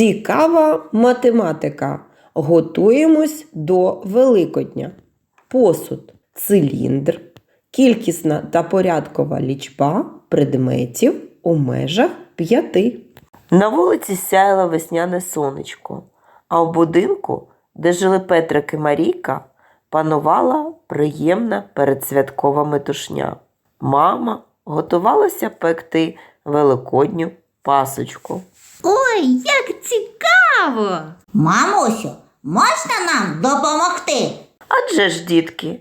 Цікава математика. Готуємось до Великодня. Посуд, циліндр, кількісна та порядкова лічба предметів у межах п'яти. На вулиці сяяло весняне сонечко, а в будинку, де жили Петрик і Марійка, панувала приємна передсвяткова метушня. Мама готувалася пекти великодню пасочку. Ой, як цікаво! Мамусю, можна нам допомогти? Адже ж, дітки.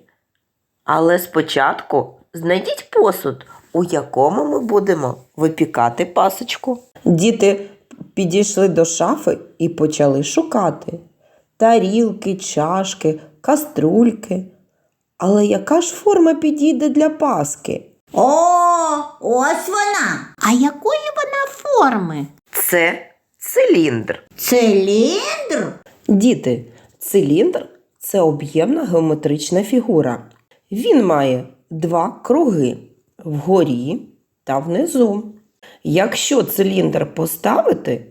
Але спочатку знайдіть посуд, у якому ми будемо випікати пасочку. Діти підійшли до шафи і почали шукати тарілки, чашки, каструльки. Але яка ж форма підійде для паски? О, ось вона. А якої вона форми? Це циліндр. Циліндр? Діти, циліндр це об'ємна геометрична фігура. Він має два круги вгорі та внизу. Якщо циліндр поставити,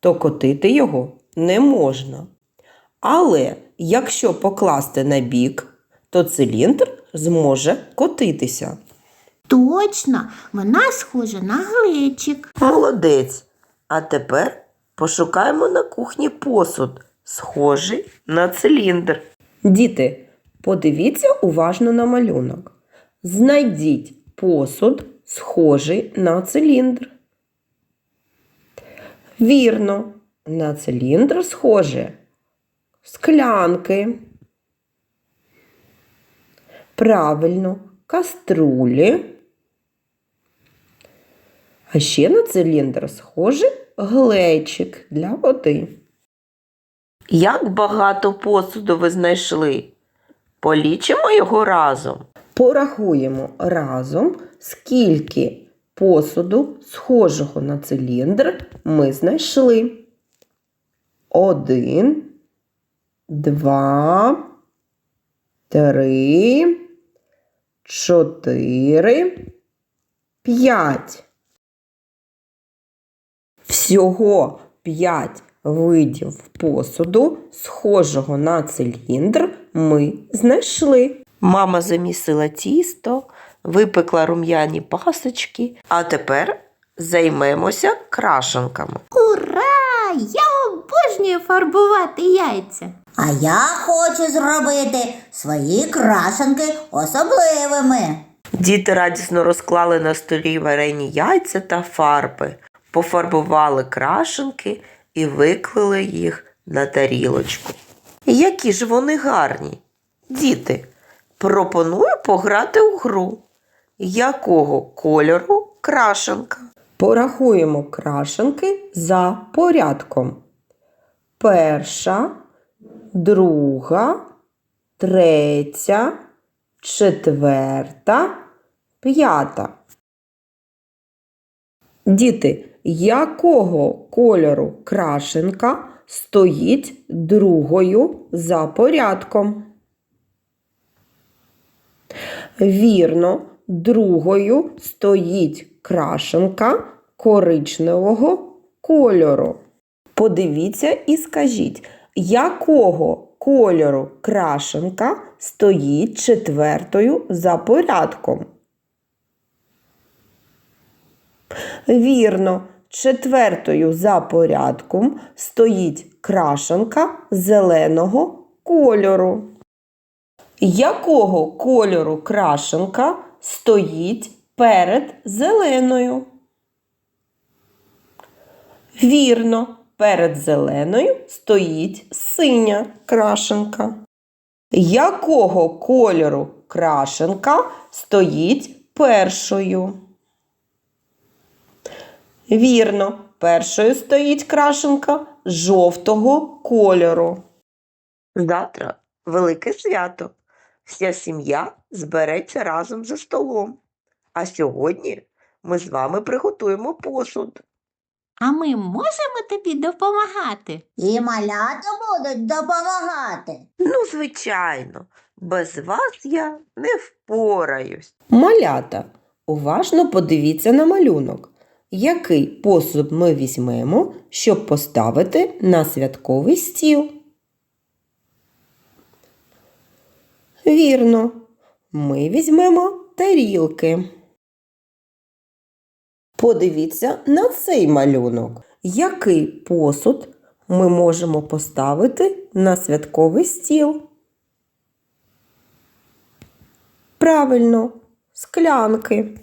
то котити його не можна. Але якщо покласти на бік, то циліндр зможе котитися. Точно, вона схожа на глечик. Молодець. А тепер пошукаємо на кухні посуд, схожий на циліндр. Діти, подивіться уважно на малюнок. Знайдіть посуд, схожий на циліндр. Вірно, на циліндр схоже склянки. Правильно, каструлі. А ще на циліндр схожий глечик для води. Як багато посуду ви знайшли? Полічимо його разом. Порахуємо разом, скільки посуду, схожого на циліндр, ми знайшли. Один, два, три, чотири, п'ять. Всього 5 видів посуду, схожого на циліндр, ми знайшли. Мама замісила тісто, випекла рум'яні пасочки, а тепер займемося крашенками. Ура! Я обожнюю фарбувати яйця. А я хочу зробити свої крашенки особливими. Діти радісно розклали на столі варені яйця та фарби, пофарбували крашенки і виклали їх на тарілочку. Які ж вони гарні! Діти, пропоную пограти у гру. Якого кольору крашенка? Порахуємо крашенки за порядком. Перша, друга, третя, четверта, п'ята. Діти, якого кольору крашенка стоїть другою за порядком? Вірно, другою стоїть крашенка коричневого кольору. Подивіться і скажіть, якого кольору крашенка стоїть четвертою за порядком? Вірно, четвертою за порядком стоїть крашенка зеленого кольору. Якого кольору крашенка стоїть перед зеленою? Вірно, перед зеленою стоїть синя крашенка. Якого кольору крашенка стоїть першою? Вірно, першою стоїть крашенка жовтого кольору. Завтра велике свято. Вся сім'я збереться разом за столом. А сьогодні ми з вами приготуємо посуд. А ми можемо тобі допомагати? І малята будуть допомагати. Ну, звичайно, без вас я не впораюсь. Малята, уважно подивіться на малюнок. Який посуд ми візьмемо, щоб поставити на святковий стіл? Вірно, ми візьмемо тарілки. Подивіться на цей малюнок. Який посуд ми можемо поставити на святковий стіл? Правильно, склянки.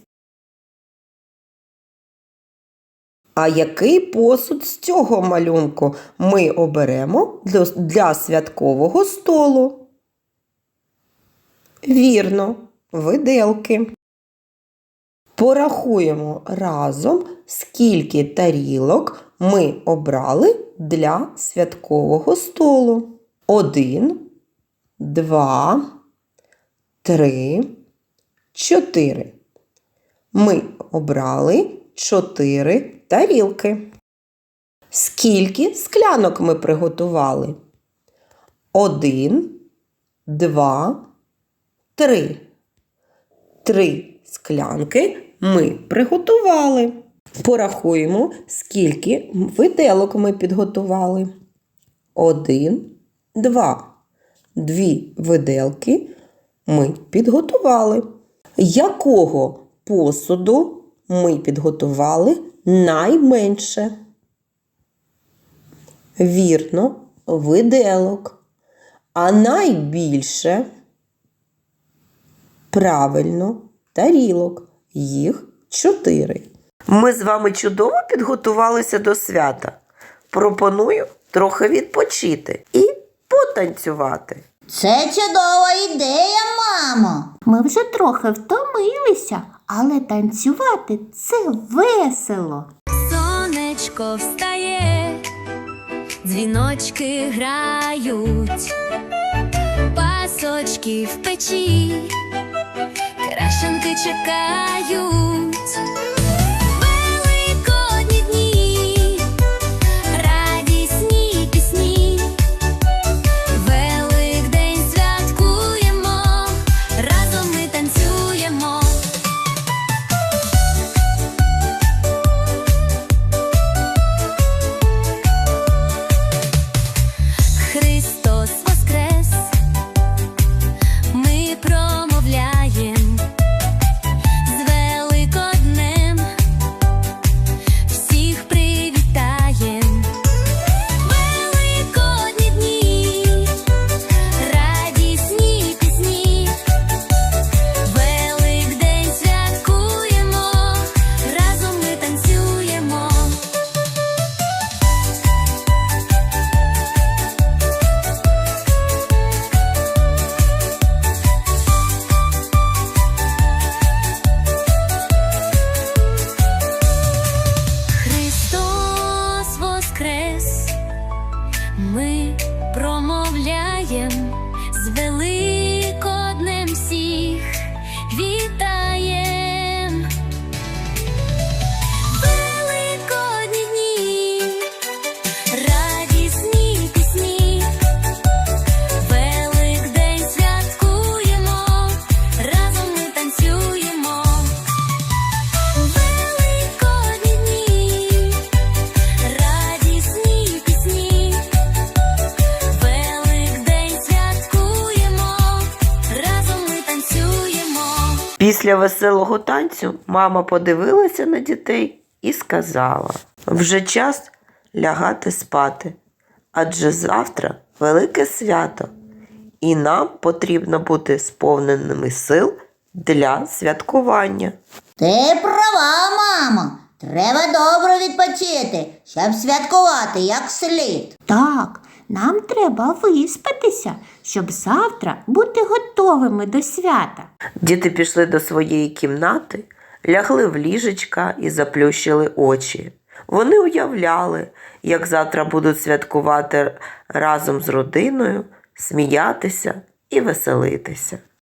А який посуд з цього малюнку ми оберемо для, святкового столу? Вірно, виделки. Порахуємо разом, скільки тарілок ми обрали для святкового столу. Один, два, три, чотири. Ми обрали чотири тарілки. Скільки склянок ми приготували? Один, два, три. Три склянки ми приготували. Порахуємо, скільки виделок ми підготували. Один, два. Дві виделки ми підготували. Якого посуду ми підготували найменше? Вірно, виделок. А найбільше правильно тарілок. Їх чотири. Ми з вами чудово підготувалися до свята. Пропоную трохи відпочити і потанцювати. Це чудова ідея, мамо. Ми вже трохи втомилися, але танцювати це весело. Сонечко встає, дзвіночки грають, пасочки в печі, крашенки чекають. Після веселого танцю мама подивилася на дітей і сказала: вже час лягати спати, адже завтра велике свято, і нам потрібно бути сповненими сил для святкування. Ти права, мамо. Треба добре відпочити, щоб святкувати як слід. Так, нам треба виспатися, щоб завтра бути готовими до свята. Діти пішли до своєї кімнати, лягли в ліжечка і заплющили очі. Вони уявляли, як завтра будуть святкувати разом з родиною, сміятися і веселитися.